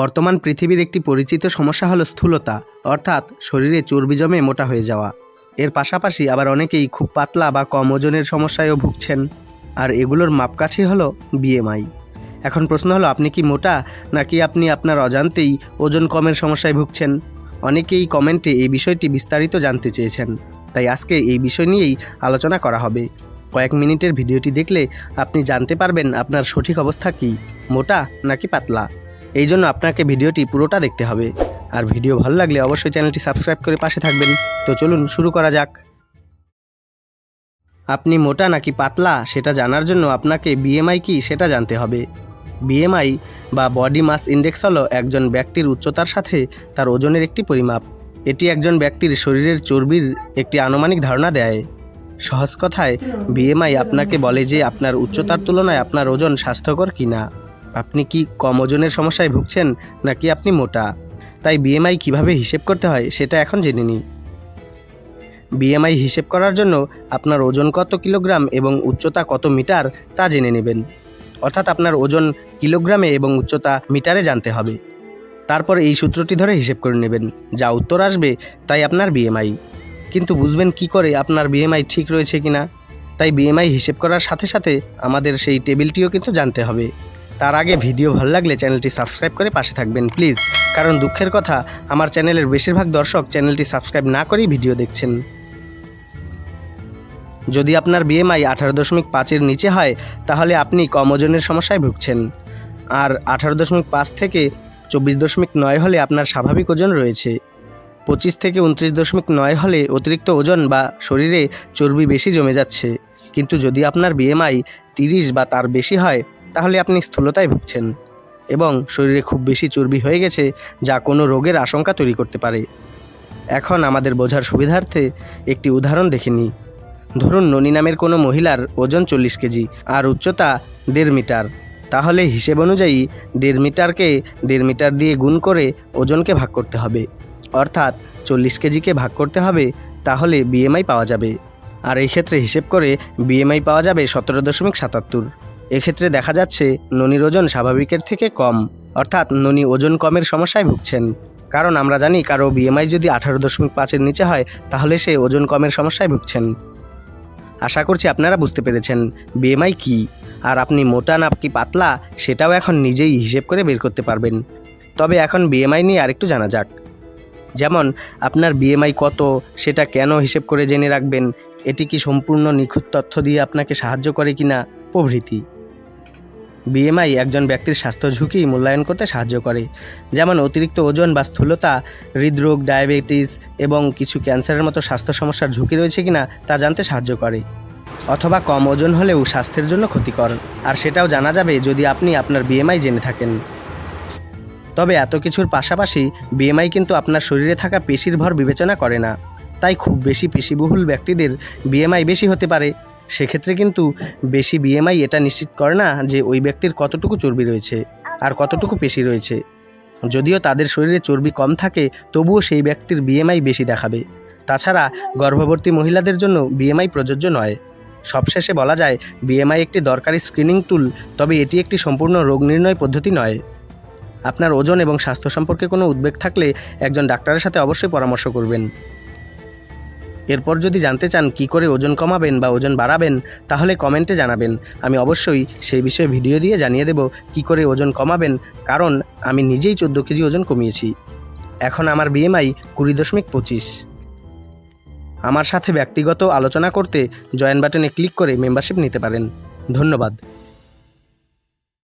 বর্তমান পৃথিবীর একটি পরিচিত সমস্যা হলো স্থূলতা, অর্থাৎ শরীরে চর্বি জমে মোটা হয়ে যাওয়া। এর পাশাপাশি আবার অনেকেই খুব পাতলা বা কম ওজনের সমস্যায়ও ভুগছেন। আর এগুলোর মাপকাঠি হলো বিএমআই এখন প্রশ্ন হলো, আপনি কি মোটা, নাকি আপনি আপনার অজান্তেই ওজন কমের সমস্যায় ভুগছেন? অনেকেই কমেন্টে এই বিষয়টি বিস্তারিত জানতে চেয়েছেন। তাই আজকে এই বিষয় নিয়েই আলোচনা করা হবে। কয়েক মিনিটের ভিডিওটি দেখলে আপনি জানতে পারবেন আপনার সঠিক অবস্থা কি, মোটা নাকি পাতলা। এই জন্য আপনাকে ভিডিওটি পুরোটা দেখতে হবে। আর ভিডিও ভালো লাগলে অবশ্যই চ্যানেলটি সাবস্ক্রাইব করে পাশে থাকবেন। তো চলুন শুরু করা যাক। আপনি মোটা নাকি পাতলা, সেটা জানার জন্য আপনাকে বিএমআই কি সেটা জানতে হবে। বিএমআই বা বডি মাস ইন্ডেক্স হলো একজন ব্যক্তির উচ্চতার সাথে তার ওজনের একটি পরিমাপ। এটি একজন ব্যক্তির শরীরের চর্বির একটি আনুমানিক ধারণা দেয়। সহজ কথায় বিএমআই আপনাকে বলে যে আপনার উচ্চতার তুলনায় আপনার ওজন স্বাস্থ্যকর কিনা। আপনি কি কম ওজনের সমস্যায় ভুগছেন নাকি আপনি মোটা? তাই বিএমআই কীভাবে হিসেব করতে হয় সেটা এখন জেনে নিই। বিএমআই হিসেব করার জন্য আপনার ওজন কত কিলোগ্রাম এবং উচ্চতা কত মিটার তা জেনে নেবেন। অর্থাৎ আপনার ওজন কিলোগ্রামে এবং উচ্চতা মিটারে জানতে হবে। তারপর এই সূত্রটি ধরে হিসেব করে নেবেন, যা উত্তর আসবে, তাই আপনার বিএমআই কিন্তু বুঝবেন কি করে আপনার বিএমআই ঠিক রয়েছে কিনা? তাই বিএমআই হিসেব করার সাথে সাথে আমাদের সেই টেবিলটিও কিন্তু জানতে হবে। তার আগে ভিডিও ভালো লাগলে চ্যানেলটি সাবস্ক্রাইব করে পাশে থাকবেন, প্লিজ। কারণ দুঃখের কথা, আমার চ্যানেলের বেশিরভাগ দর্শক চ্যানেলটি সাবস্ক্রাইব না করেই ভিডিও দেখছেন। যদি আপনার বিএমআই আঠারো দশমিক পাঁচের নিচে হয়, তাহলে আপনি কম ওজনের সমস্যায় ভুগছেন। আর আঠারো দশমিক পাঁচ থেকে চব্বিশ দশমিক নয় হলে আপনার স্বাভাবিক ওজন রয়েছে। পঁচিশ থেকে উনত্রিশ দশমিক নয় হলে অতিরিক্ত ওজন বা শরীরে চর্বি বেশি জমে যাচ্ছে। কিন্তু যদি আপনার বিএমআই তিরিশ বা তার বেশি হয় তাহলে আপনি স্থূলতায় ভুগছেন এবং শরীরে খুব বেশি চর্বি হয়ে গেছে যা কোনো রোগের আশঙ্কা তৈরি করতে পারে। এখন আমাদের বোঝার সুবিধার্থে একটি উদাহরণ দেখে নিই। ধরুন ননী নামের কোনো মহিলার ওজন চল্লিশ কেজি, আর উচ্চতা দেড় মিটার। তাহলে হিসেব অনুযায়ী দেড় মিটারকে দেড় মিটার দিয়ে গুণ করে ওজনকে ভাগ করতে হবে। অর্থাৎ চল্লিশ কেজিকে ভাগ করতে হবে, তাহলে বিএমআই পাওয়া যাবে। আর এই ক্ষেত্রে হিসেব করে বিএমআই পাওয়া যাবে সতেরো দশমিক সাতাত্তর। এক্ষেত্রে দেখা যাচ্ছে ননির ওজন স্বাভাবিকের থেকে কম, অর্থাৎ ননি ওজন কমের সমস্যায় ভুগছেন। কারণ আমরা জানি কারও বিএমআই যদি আঠারো দশমিক পাঁচের নিচে হয়, তাহলে সে ওজন কমের সমস্যায় ভুগছেন। আশা করছি আপনারা বুঝতে পেরেছেন বিএমআই কি, আর আপনি মোটা না কি পাতলা, সেটাও এখন নিজেই হিসেব করে বের করতে পারবেন। তবে এখন বিএমআই নিয়ে আরেকটু জানা যাক। যেমন, আপনার বিএমআই কত, সেটা কেন হিসেব করে জেনে রাখবেন, এটি কি সম্পূর্ণ নিখুঁত তথ্য দিয়ে আপনাকে সাহায্য করে কিনা, প্রভৃতি। বিএমআই একজন ব্যক্তির স্বাস্থ্য ঝুঁকি মূল্যায়ন করতে সাহায্য করে। যেমন অতিরিক্ত ওজন বা স্থূলতা, হৃদরোগ, ডায়াবেটিস এবং কিছু ক্যান্সারের মতো স্বাস্থ্য সমস্যার ঝুঁকি রয়েছে কিনা তা জানতে সাহায্য করে। অথবা কম ওজন হলেও স্বাস্থ্যের জন্য ক্ষতিকর। আর সেটাও জানা যাবে যদি আপনি আপনার বিএমআই জেনে থাকেন। তবে এত কিছুর পাশাপাশি বিএমআই কিন্তু আপনার শরীরে থাকা পেশির ভর বিবেচনা করে না। তাই খুব বেশি পেশিবহুল ব্যক্তিদের বিএমআই বেশি হতে পারে। সেক্ষেত্রে কিন্তু বেশি বিএমআই এটা নিশ্চিত করে না যে ওই ব্যক্তির কতটুকু চর্বি রয়েছে আর কতটুকু পেশি রয়েছে। যদিও তাদের শরীরে চর্বি কম থাকে, তবুও সেই ব্যক্তির বিএমআই বেশি দেখাবে। তাছাড়া গর্ভবতী মহিলাদের জন্য বিএমআই প্রযোজ্য নয়। সবশেষে বলা যায় বিএমআই একটি দরকারি স্ক্রিনিং টুল তবে এটি একটি সম্পূর্ণ রোগ নির্ণয় পদ্ধতি নয়। আপনার ওজন এবং স্বাস্থ্য সম্পর্কে কোনো উদ্বেগ থাকলে একজন ডাক্তারের সাথে অবশ্যই পরামর্শ করবেন। এরপর যদি জানতে চান কি করে ওজন কমাবেন বা ওজন বাড়াবেন, তাহলে কমেন্টে জানাবেন। আমি অবশ্যই সেই বিষয়ে ভিডিও দিয়ে জানিয়ে দেব কি করে ওজন কমাবেন, কারণ আমি নিজেই চোদ্দ কেজি ওজন কমিয়েছি। এখন আমার বিএমআই কুড়ি দশমিক পঁচিশ। আমার সাথে ব্যক্তিগত আলোচনা করতে জয়েন বাটনে ক্লিক করে মেম্বারশিপ নিতে পারেন। ধন্যবাদ।